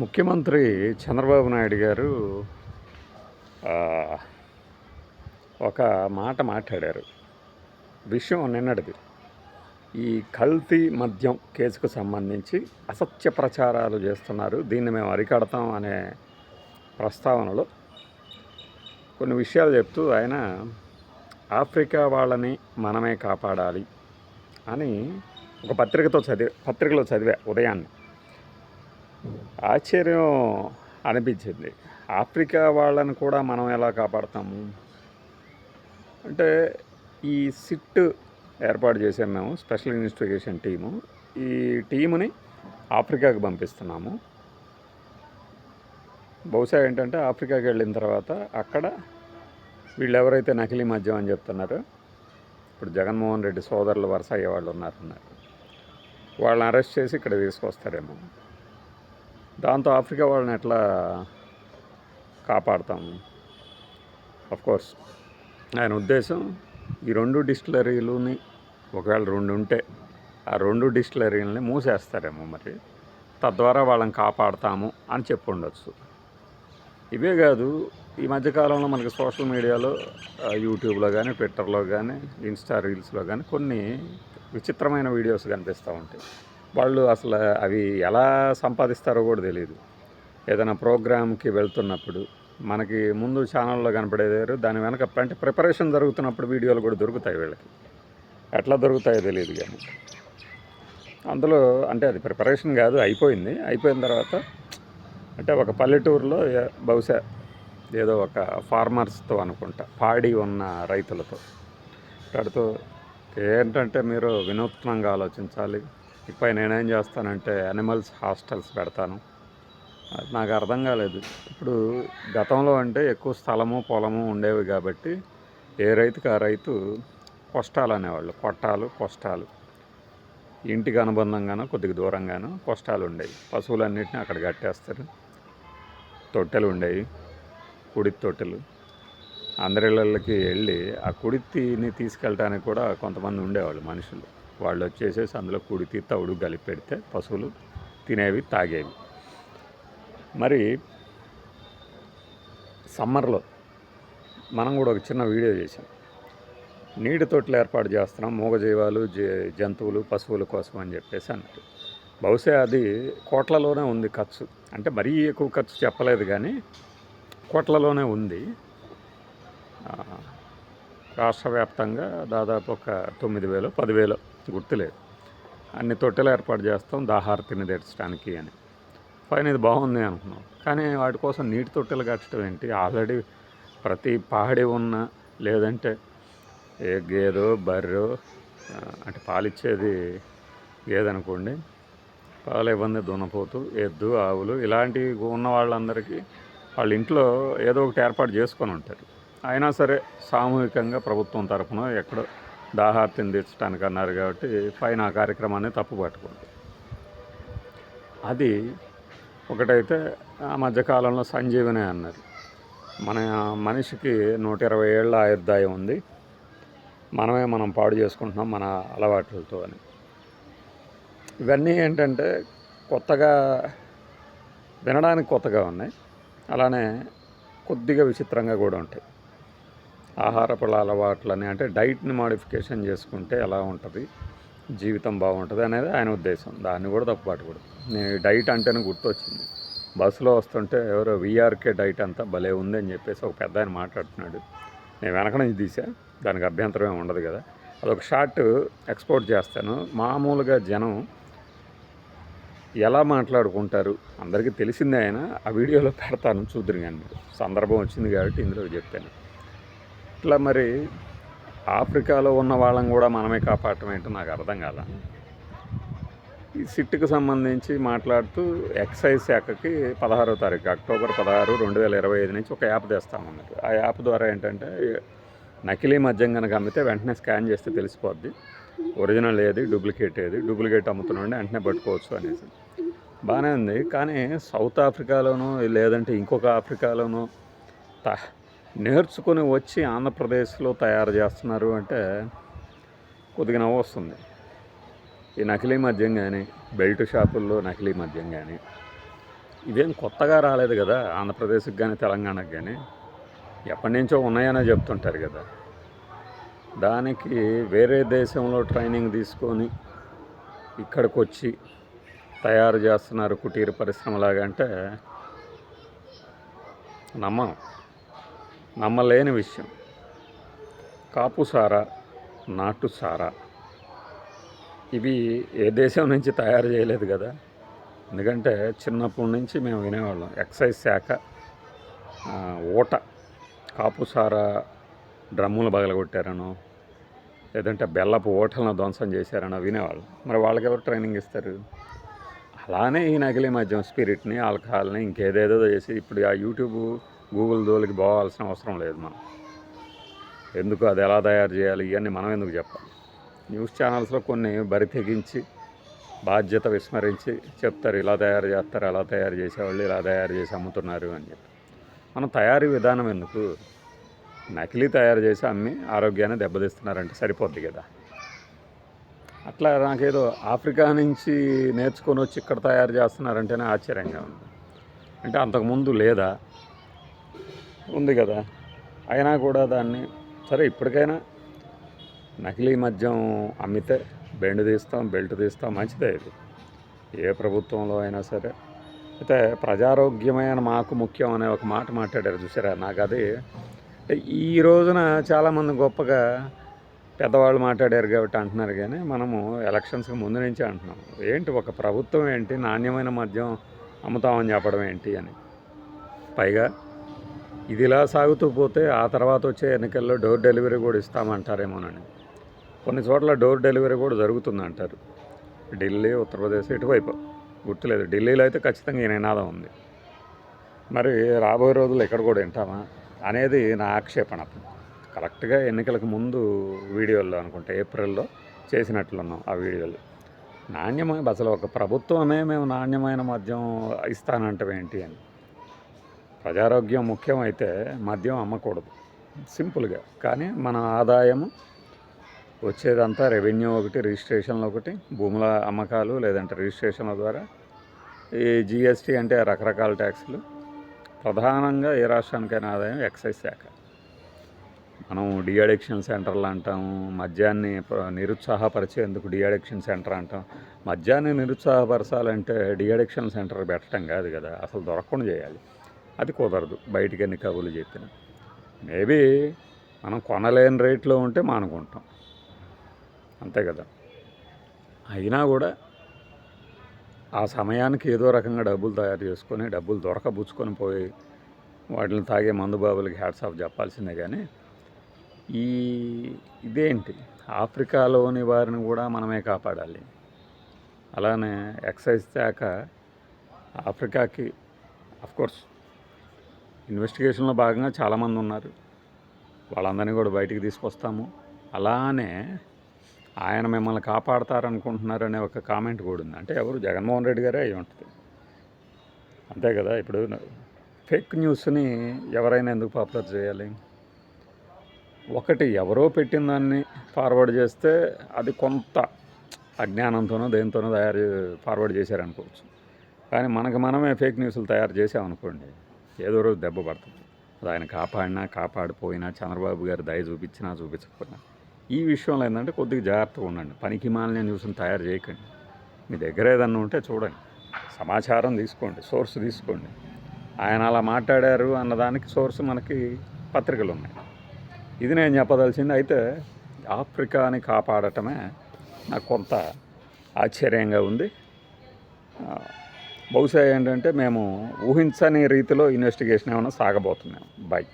ముఖ్యమంత్రి చంద్రబాబు నాయుడు గారు ఒక మాట మాట్లాడారు. విషయం నిన్నటిది. ఈ కల్తీ మద్యం కేసుకు సంబంధించి అసత్య ప్రచారాలు చేస్తున్నారు. దీన్ని మేము అరికడతాం అనే ప్రస్తావనలో కొన్ని విషయాలు చెప్తూ ఆయన ఆఫ్రికా వాళ్ళని మనమే కాపాడాలి అని ఒక పత్రికతో చదివా పత్రికలో చదివా ఉదయాన్నే. ఆశ్చర్యం అనిపించింది. ఆఫ్రికా వాళ్ళని కూడా మనం ఎలా కాపాడతాము? అంటే ఈ సిట్ ఏర్పాటు చేసాం మేము స్పెషల్ ఇన్వెస్టిగేషన్ టీము. ఈ టీముని ఆఫ్రికాకి పంపిస్తున్నాము. బహుశా ఏంటంటే ఆఫ్రికాకి వెళ్ళిన తర్వాత అక్కడ వీళ్ళు ఎవరైతే నకిలీ మద్యం అని చెప్తున్నారో ఇప్పుడు జగన్మోహన్ రెడ్డి సోదరులు వరుస అయ్యే వాళ్ళు ఉన్నారన్నారు. వాళ్ళని అరెస్ట్ చేసి ఇక్కడ తీసుకొస్తారేమో. దాంతో ఆఫ్రికా వాళ్ళని ఎట్లా కాపాడతాము కోర్స్ ఆయన ఉద్దేశం ఈ రెండు డిస్టిలరీలుని ఒకవేళ రెండు ఉంటే ఆ రెండు డిస్టిలరీలని మూసేస్తారేమో మరి. తద్వారా వాళ్ళని కాపాడతాము అని చెప్పి ఉండొచ్చు. ఇవే కాదు ఈ మధ్యకాలంలో మనకి సోషల్ మీడియాలో యూట్యూబ్లో కానీ ట్విట్టర్లో కానీ ఇన్స్టా రీల్స్లో కానీ కొన్ని విచిత్రమైన వీడియోస్ కనిపిస్తూ ఉంటాయి. వాళ్ళు అసలు అవి ఎలా సంపాదిస్తారో కూడా తెలియదు ఏదైనా ప్రోగ్రామ్కి వెళ్తున్నప్పుడు మనకి ముందు ఛానల్లో కనపడేదారు దాని వెనక అంటే ప్రిపరేషన్ జరుగుతున్నప్పుడు వీడియోలు కూడా దొరుకుతాయి వీళ్ళకి. ఎట్లా దొరుకుతాయో తెలియదు కానీ. అందులో అంటే అది ప్రిపరేషన్ కాదు అయిపోయింది. అయిపోయిన తర్వాత అంటే ఒక పల్లెటూరులో బహుశా ఏదో ఒక ఫార్మర్స్తో అనుకుంటా పాడి ఉన్న రైతులతో. మాట్లాడుతూ ఏంటంటే మీరు వినూత్నంగా ఆలోచించాలి. ఇకపై నేనేం చేస్తానంటే అనిమల్స్ హాస్టల్స్ పెడతాను. నాకు అర్థం కాలేదు. ఇప్పుడు గతంలో అంటే ఎక్కువ స్థలము పొలము ఉండేవి కాబట్టి ఏ రైతుకి ఆ రైతు కొష్టాలు అనేవాళ్ళు. కొట్టాలు కొష్టాలు. ఇంటికి అనుబంధంగానో కొద్దిగా దూరంగానో కొష్టాలు ఉండేవి. పశువులన్నింటినీ అక్కడ కట్టేస్తారు. తొట్టెలు ఉండేవి. కుడి తొట్టెలు. అందరిళ్ళకి వెళ్ళి ఆ కుడితిని తీసుకెళ్ళడానికి కూడా కొంతమంది ఉండేవాళ్ళు మనుషులు. వాళ్ళు వచ్చేసేసి అందులో కుడితి తవుడు కలిపి పెడితే పశువులు తినేవి తాగేవి. మరి సమ్మర్లో మనం కూడా ఒక చిన్న వీడియో చేసాం నీటి తొట్లు ఏర్పాటు చేస్తున్నాం మూగజీవాలు జ- జంతువులు పశువుల కోసం అని చెప్పేసి అన్నారు బహుశా అది కోట్లలోనే ఉంది ఖర్చు. అంటే మరీ ఎక్కువ ఖర్చు చెప్పలేదు కానీ కోట్లలోనే ఉంది. రాష్ట్ర వ్యాప్తంగా దాదాపు ఒక తొమ్మిది వేలు పదివేలు గుర్తులేదు. అన్ని తొట్టెలు ఏర్పాటు చేస్తాం దాహారతిని తెచ్చడానికి అని. పైన ఇది బాగుంది అనుకున్నాం. కానీ వాటి కోసం నీటి తొట్టెలు కట్టడం ఏంటి? ఆల్రెడీ ప్రతి పాడి ఉన్న లేదంటే ఏ గేదో బర్రె అంటే పాలిచ్చేది గేదె అనుకోండి పాలు ఇబ్బంది దున్నపోతు ఎద్దు ఆవులు ఇలాంటివి ఉన్న వాళ్ళందరికీ వాళ్ళ ఇంట్లో ఏదో ఒకటి ఏర్పాటు చేసుకొని ఉంటారు. అయినా సరే సామూహికంగా ప్రభుత్వం తరఫున ఎక్కడో దాహార్తిని తీర్చడానికి అన్నారు కాబట్టి పైన ఆ కార్యక్రమాన్ని తప్పు పట్టుకుంది అది ఒకటైతే ఆ మధ్యకాలంలో సంజీవని అన్నారు. మన మనిషికి నూట ఇరవై ఏళ్ళ ఆయుర్దాయం ఉంది. మనమే మనం పాడు చేసుకుంటున్నాం మన అలవాట్లతో అని. ఇవన్నీ ఏంటంటే కొత్తగా వినడానికి కొత్తగా ఉన్నాయి. అలానే కొద్దిగా విచిత్రంగా కూడా ఉంటాయి. ఆహారపు అలవాట్లని అంటే డైట్ని మాడిఫికేషన్ చేసుకుంటే ఎలా ఉంటుంది? జీవితం బాగుంటుంది అనేది ఆయన ఉద్దేశం. దాన్ని కూడా తప్పుపట్టకూడదు నేను డైట్ అంటేనే గుర్తొచ్చింది. బస్సులో వస్తుంటే ఎవరో వీఆర్కే డైట్ అంతా భలే ఉంది అని చెప్పేసి ఒక పెద్ద ఆయన మాట్లాడుతున్నాడు. నేను వెనక నుంచి తీసా. దానికి అభ్యంతరం ఏమి ఉండదు కదా. అదొక షార్ట్ ఎక్స్పోర్ట్ చేస్తాను. మామూలుగా జనం ఎలా మాట్లాడుకుంటారు? అందరికీ తెలిసిందే ఆయన. ఆ వీడియోలో పెడతాను. చూద్దరు కానీ మీరు. సందర్భం వచ్చింది కాబట్టి ఇందులో చెప్పాను ఇట్లా మరి ఆఫ్రికాలో ఉన్న వాళ్ళని కూడా మనమే కాపాడటం ఏంటో నాకు అర్థం కాల. ఈ సిట్కు సంబంధించి మాట్లాడుతూ ఎక్సైజ్ శాఖకి పదహారో తారీఖు అక్టోబర్ పదహారు రెండు వేల ఇరవై ఐదు నుంచి ఒక యాప్ తెస్తామన్నారు ఆ యాప్ ద్వారా ఏంటంటే నకిలీ మద్యం కనుక అమ్మితే వెంటనే స్కాన్ చేస్తే తెలిసిపోద్ది. ఒరిజినల్ ఏది డూప్లికేట్ ఏది డూప్లికేట్ అమ్ముతున్నాండి వెంటనే పట్టుకోవచ్చు అనేసి. బాగానే ఉంది. కానీ సౌత్ ఆఫ్రికాలోనూ లేదంటే ఇంకొక ఆఫ్రికాలోనూ త నేర్చుకుని వచ్చి ఆంధ్రప్రదేశ్లో తయారు చేస్తున్నారు అంటే కొద్దిగా నవ్వు వస్తుంది. ఈ నకిలీ మద్యం కానీ బెల్ట్ షాపుల్లో నకిలీ మద్యం కానీ ఇవేం కొత్తగా రాలేదు కదా ఆంధ్రప్రదేశ్కి కానీ తెలంగాణకు కానీ ఎప్పటి నుంచో ఉన్నాయనే చెప్తుంటారు కదా. దానికి వేరే దేశంలో ట్రైనింగ్ తీసుకొని ఇక్కడికి వచ్చి తయారు చేస్తున్నారు కుటీర పరిశ్రమలాగా అంటే నమ్మం. నమ్మలేని విషయం. కాపు సారా నాటు సారా. ఇవి ఏ దేశం నుంచి తయారు చేయలేదు కదా. ఎందుకంటే చిన్నప్పటి నుంచి మేము వినేవాళ్ళం. ఎక్సైజ్ శాఖ ఓట కాపుసారా డ్రమ్ములు పగలగొట్టారనో లేదంటే బెల్లపు ఓటలను ధ్వంసం చేశారనో వినేవాళ్ళం. మరి వాళ్ళకి ఎవరు ట్రైనింగ్ ఇస్తారు? అలానే ఈ నకిలీ మద్యం స్పిరిట్ని ఆల్కహాల్ని ఇంకేదేదో చేసి ఇప్పుడు ఆ యూట్యూబ్ గూగుల్ దోలికి పోవాల్సిన అవసరం లేదు మనం. ఎందుకు అది ఎలా తయారు చేయాలి? ఇవన్నీ మనం ఎందుకు చెప్పాలి? న్యూస్ ఛానల్స్లో కొన్ని బరి తెగించి బాధ్యత విస్మరించి చెప్తారు ఇలా తయారు చేస్తారు అలా తయారు చేసేవాళ్ళు ఇలా తయారు చేసి అమ్ముతున్నారు అని చెప్పి. మనం తయారీ విధానం ఎందుకు? నకిలీ తయారు చేసి అమ్మి ఆరోగ్యాన్ని దెబ్బతీస్తున్నారంటే సరిపోద్ది కదా. అట్లా నాకేదో ఆఫ్రికా నుంచి నేర్చుకొని వచ్చి ఇక్కడ తయారు చేస్తున్నారంటేనే ఆశ్చర్యంగా ఉంది. అంటే అంతకుముందు లేదా? ఉంది కదా. అయినా కూడా దాన్ని సరే ఇప్పటికైనా నకిలీ మద్యం అమ్మితే బెండ్ తీస్తాం బెల్ట్ తీస్తాం మంచిదే ఇది. ఏ ప్రభుత్వంలో అయినా సరే. అయితే ప్రజారోగ్యమైన మాకు ముఖ్యం అనే ఒక మాట మాట్లాడారు చూసారా? నాకు అది ఈ రోజున చాలామంది గొప్పగా పెద్దవాళ్ళు మాట్లాడారు కాబట్టి అంటున్నారు కానీ మనము ఎలక్షన్స్కి ముందు నుంచే అంటున్నాం. ఏంటి ఒక ప్రభుత్వం ఏంటి? నాణ్యమైన మద్యం అమ్ముతామని చెప్పడం ఏంటి అని. పైగా ఇది ఇలా సాగుతూ పోతే ఆ తర్వాత వచ్చే ఎన్నికల్లో డోర్ డెలివరీ కూడా ఇస్తామంటారేమోనని. కొన్ని చోట్ల డోర్ డెలివరీ కూడా జరుగుతుంది అంటారు ఢిల్లీ ఉత్తరప్రదేశ్ ఇటువైపు. గుర్తులేదు. ఢిల్లీలో అయితే ఖచ్చితంగా ఈ నినాదం ఉంది. మరి రాబోయే రోజుల్లో ఎక్కడ కూడా వింటామా? అనేది నా ఆక్షేపణ. కరెక్ట్గా ఎన్నికలకు ముందు వీడియోల్లో అనుకుంటా ఏప్రిల్లో చేసినట్లున్నాం ఆ వీడియోలు. నాణ్యమైన అసలు ఒక ప్రభుత్వమే మేము నాణ్యమైన మద్యం ఇస్తానంటే ఏంటి అని. ప్రజారోగ్యం ముఖ్యమైతే మద్యం అమ్మకూడదు. సింపుల్గా. కానీ మన ఆదాయము వచ్చేదంతా రెవెన్యూ ఒకటి రిజిస్ట్రేషన్లు ఒకటి భూముల అమ్మకాలు లేదంటే రిజిస్ట్రేషన్ల ద్వారా. ఈ జిఎస్టీ అంటే రకరకాల ట్యాక్సులు. ప్రధానంగా ఏ రాష్ట్రానికైనా ఆదాయం ఎక్సైజ్ శాఖ. మనం డిఅడిక్షన్ సెంటర్లు అంటాము మద్యాన్ని నిరుత్సాహపరిచేందుకు డిఅడిక్షన్ సెంటర్ అంటాం. మద్యాన్ని నిరుత్సాహపరచాలంటే డిఅడిక్షన్ సెంటర్ పెట్టడం కాదు కదా అసలు దొరకకుండా చేయాలి. అది కుదరదు. బయటికి ఎన్ని కబుర్లు చెప్పినా. మేబీ మనం కొనలేని రేట్లో ఉంటే మానుకుంటాం. అంతే కదా. అయినా కూడా ఆ సమయానికి ఏదో రకంగా డబ్బులు తయారు చేసుకొని డబ్బులు దొరకబుచ్చుకొని పోయి వాటిని తాగే మందుబాబులకి హ్యాట్స్ ఆఫ్ చెప్పాల్సిందే కానీ ఈ ఇదేంటి? ఆఫ్రికాలోని వారిని కూడా మనమే కాపాడాలి. అలానే ఎక్సైజ్ శాఖ ఆఫ్రికాకి అఫ్కోర్స్ ఇన్వెస్టిగేషన్లో భాగంగా చాలామంది ఉన్నారు. వాళ్ళందరినీ కూడా బయటికి తీసుకొస్తాము. అలానే ఆయన మిమ్మల్ని కాపాడతారనుకుంటున్నారనే ఒక కామెంట్ కూడా ఉంది. అంటే ఎవరు? జగన్మోహన్ రెడ్డి గారే అయి ఉంటుంది. అంతే కదా? ఇప్పుడు ఫేక్ న్యూస్ని ఎవరైనా ఎందుకు పాపులర్ చేయాలి? ఒకటి ఎవరో పెట్టిన దాన్ని ఫార్వర్డ్ చేస్తే అది కొంత అజ్ఞానంతోనో దేనితోనో తయారు ఫార్వర్డ్ చేశారనుకోవచ్చు. కానీ మనకు మనమే ఫేక్ న్యూస్లు తయారు చేసామనుకోండి ఏదో రోజు దెబ్బ పడుతుంది. అది ఆయన కాపాడినా కాపాడిపోయినా చంద్రబాబు గారు దయ చూపించినా చూపించకపోయినా. ఈ విషయంలో ఏంటంటే కొద్దిగా జాగ్రత్తగా ఉండండి. పనికి మాలిన న్యూస్ని తయారు చేయకండి. మీ దగ్గర ఏదన్నా ఉంటే చూడండి. సమాచారం తీసుకోండి. సోర్స్ తీసుకోండి. ఆయన అలా మాట్లాడారు అన్నదానికి సోర్స్ మనకి పత్రికలు ఉన్నాయి. ఇది నేను చెప్పదలిసింది అయితే ఆఫ్రికాని కాపాడటమే నాకు కొంత ఆశ్చర్యంగా ఉంది. బహుశా ఏంటంటే మేము ఊహించని రీతిలో ఇన్వెస్టిగేషన్ ఏమైనా సాగబోతున్నాం. బై